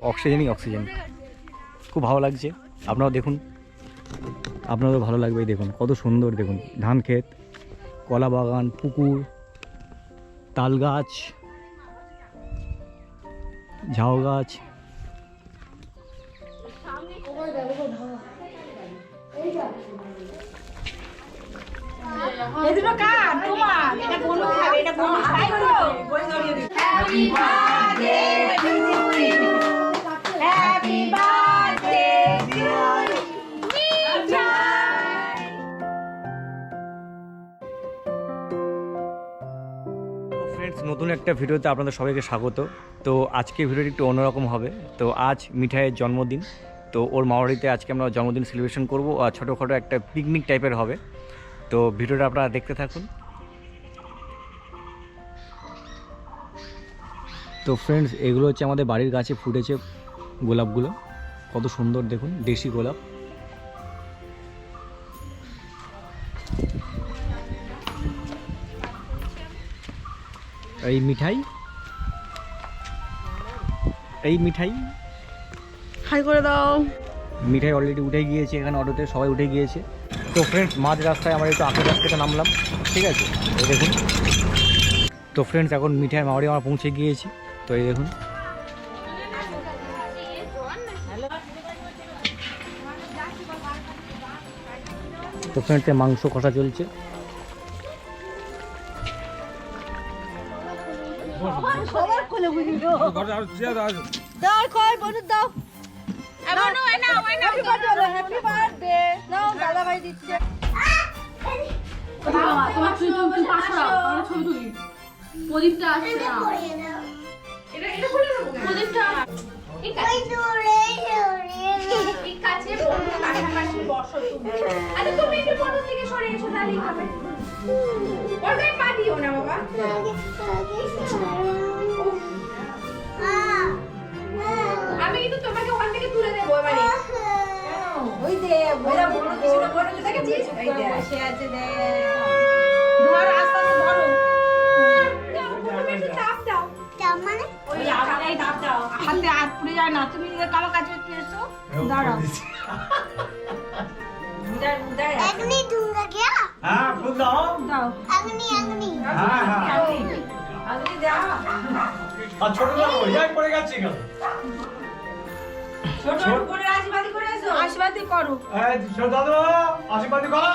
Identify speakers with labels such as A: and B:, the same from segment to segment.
A: অক্সিজেনই oxygen. খুব ভালো লাগছে। আপনারাও দেখুন। আপনারও ভালো লাগবে দেখুন। কত সুন্দর দেখুন। ধান ক্ষেত কলা বাগান পুকুর তাল গাছ ঝাউ গাছ।
B: এই দুটো কার? তোমার?
A: ফ্রেন্ডস নতুন একটা ভিডিওতে আপনাদের সবাইকে স্বাগত। তো আজকে ভিডিওটি একটু অন্যরকম হবে। তো আজ মিঠাইয়ের জন্মদিন। তো ওর মামারিতে আজকে আমরা জন্মদিন সেলিব্রেশন করব আর ছোটোখাটো একটা পিকনিক টাইপের হবে। তো ভিডিওটা আপনারা দেখতে থাকুন। তো ফ্রেন্ডস এগুলো হচ্ছে আমাদের বাড়ির গাছে ফুটেছে গোলাপগুলো। কত সুন্দর দেখুন, দেশি গোলাপ। এই মিঠাই। এই মিঠাই।
B: হাই করে দাও।
A: মিঠাই অলরেডি উঠে গিয়েছে এখানে অটোতে সবাই উঠে গিয়েছে। তো ফ্রেন্ডস মাঝ রাস্তায় আমরা একটু আখের রাস্তাতে নামলাম ঠিক আছে? এই দেখুন। তো ফ্রেন্ডস এখন মিঠাই মাওয়ারি আমরা পৌঁছে গিয়েছি। তো এই দেখুন। তো ফ্রেন্ডস মাংস কষা চলছে।
B: কোলে বুঝি গো? দাও কই বনু দাও। বনু এ নাও এ নাও। হ্যাপি বার্থডে নাও দাদা ভাই দিচ্ছে।
C: তোমার ছবি তুমি তুমি পাশে রাখো ছবি তুলি। প্রদীপটা আসছে না প্রদীপটা এই কাছে। এই কাছে কাছাকাছি বসো তুমি। আরে তুমি একটু ফটো থেকে সরে এসো তাহলেই হবে। ওর গায়ে পা দিও না বাবা।
B: হাতে হাত পুড়ে যায় না তুমি কালো কাছে একটু এসো দাঁড়াও উদার উদার
D: अग्नि दूंगा क्या
E: हाँ खुद लाओ
B: দাও
D: अग्नि अग्नि
E: हाँ हाँ
B: আগে দাও
E: और छोटा सा हो जाए पड़ेगा चिकन
B: ছোট করে আশীর্বাদ আশীর্বাদই করো।
E: হ্যাঁ
B: দাদু আশীর্বাদই করো।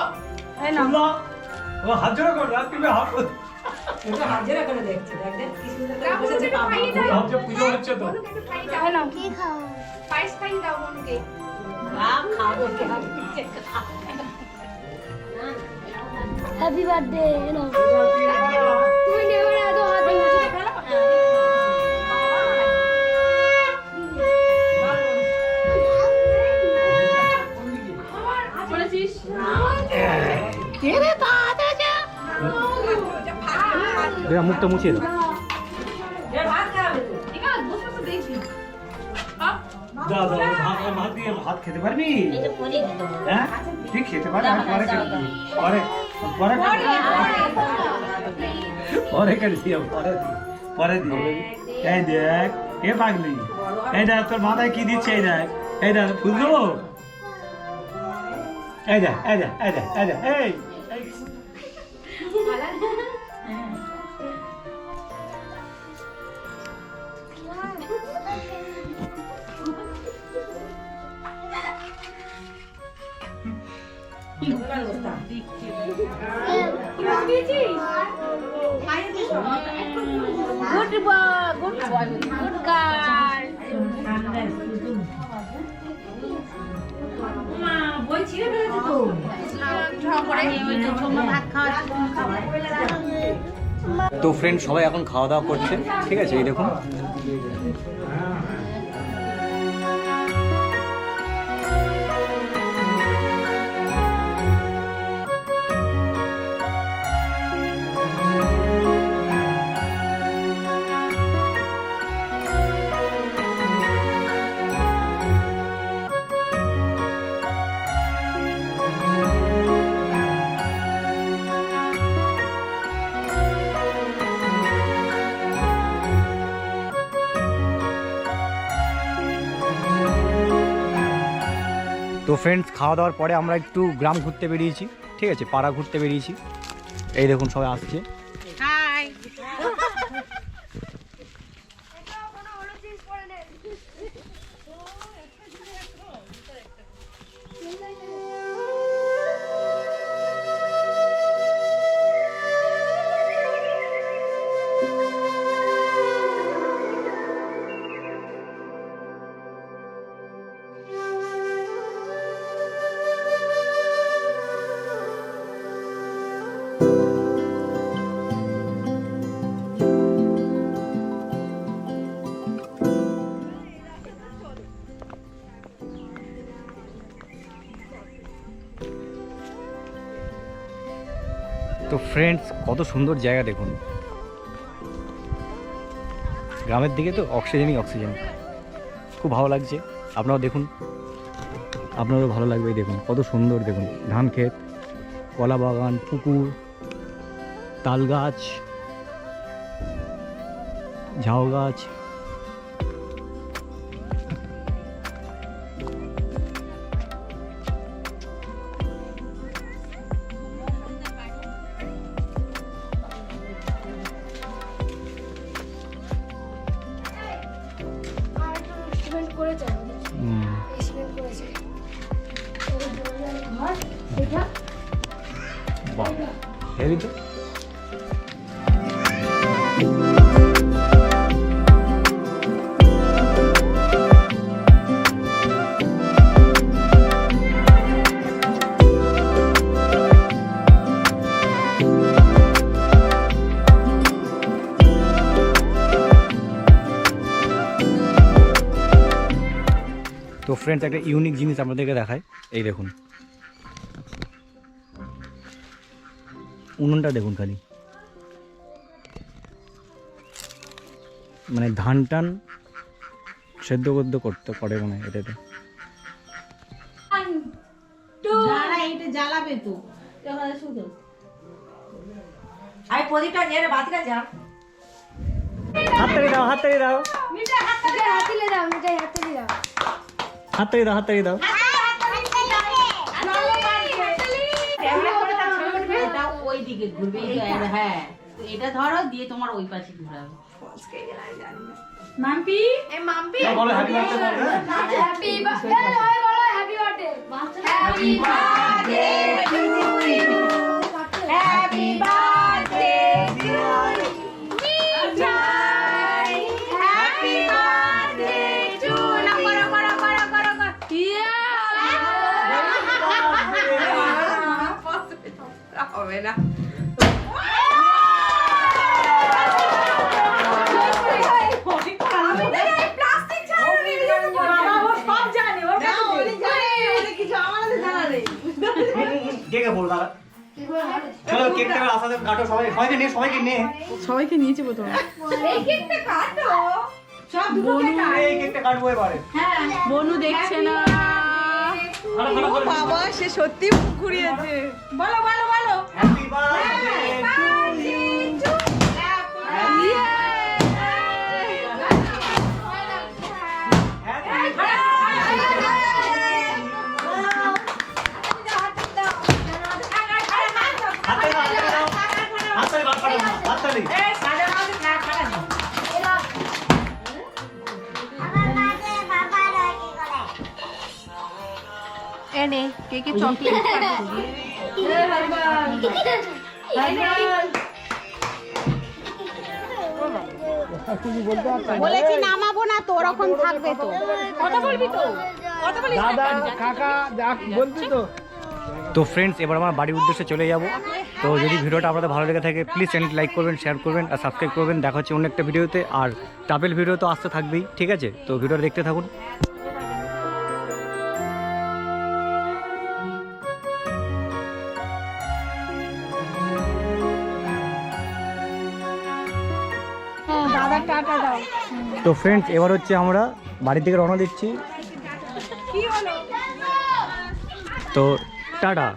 C: হ্যাপি বার্থডে না
A: দেখা মুখটা মুছিয়ে দাও
B: ভাত
E: দিয়ে খেতে পারবি? হ্যাঁ? ঠিক খেতে পরে। পরে পরে পরে করে পরে পরে। দিই এই দেখ এ পাগলি। এই দেখ তোর মাথায় কি দিচ্ছে এই দেখ। এই দেখ ফুল দেবো এই দেখ এই দেখ এই দেখ এই দেখ এই।
C: গুড গুড গুড
B: তো
A: তো ফ্রেন্ড সবাই এখন খাওয়া দাওয়া করছে। ঠিক আছে, এই দেখুন। ফ্রেন্ডস খাওয়া দাওয়ার পরে আমরা একটু গ্রাম ঘুরতে বেরিয়েছি। ঠিক আছে, পাড়া ঘুরতে বেরিয়েছি। এই দেখুন সবাই আসছে। তো ফ্রেন্ডস কত সুন্দর জায়গা দেখুন। গ্রামের দিকে তো অক্সিজেনই অক্সিজেন খুব ভালো লাগছে। আপনারাও দেখুন। আপনারও ভালো লাগবে দেখুন, কত সুন্দর দেখুন। ধান ক্ষেত, কলা বাগান, পুকুর, তাল গাছ, ঝাউ গাছ।
D: করেছে
A: উম,
D: স্টুডেন্ট করেছে ঘর এটা
A: বাহ হেভি তো ফ্রেন্ডস একটা ইউনিক জিনিস আপনাদেরকে দেখায় এই দেখুন। উনুনটা দেখুন খালি। মানে ধান টান সেদ্ধ করতে করতে করে মনে হয় এটাতে।
B: জ্বালাবে তো আরে প্রদীপটা নিয়ে বাতিটা যা
A: হাত তালি দাও হাত তালি দাও।
D: মিঠাই হাতিলে দাও।
A: হাত তালি দাও। হাত দাও
B: ছবি উঠবে এটা ওই দিকে ঘুরবে এই হ্যাঁ। এটা ধরো দিয়ে তোমার ওই পাশে ঘুরাবে মাম্পি
C: এই মাম্পি
E: বলো হ্যাপি বার্থডে হ্যাঁ?
D: হ্যাপি বার্থডে বলো
E: happy birthday happy birthday
F: to you cake
B: এই কেকটা
E: কাটবো এবারে।
F: বনু দেখছে না। বাবা সে সত্যি ঘুরিয়েছে।
B: বলো বলো বলো।
C: এনে কেকে চকলেট
B: বলেছি নামাবো না তো ওরকম থাকবে তো। কথা বলবি তো? কথা বলিস
A: তো। ফ্রেন্ডস এবার আমার বাড়ির উদ্দেশ্যে চলে যাব। তো যদি ভিডিওটা আপনাদের ভালো লেগে থাকে প্লিজ চ্যানেলটি লাইক করবেন শেয়ার করবেন আর সাবস্ক্রাইব করবেন। দেখা হচ্ছে অন্য একটা ভিডিওতে। আর টাপেল ভিডিও তো আসতে থাকবেই ঠিক আছে? তো ভিডিওটা দেখতে থাকুন।
B: টাটা দাও
A: তো ফ্রেন্ডস এবার হচ্ছে আমরা বাড়ির থেকে রওনা দিচ্ছি। তো টাটা।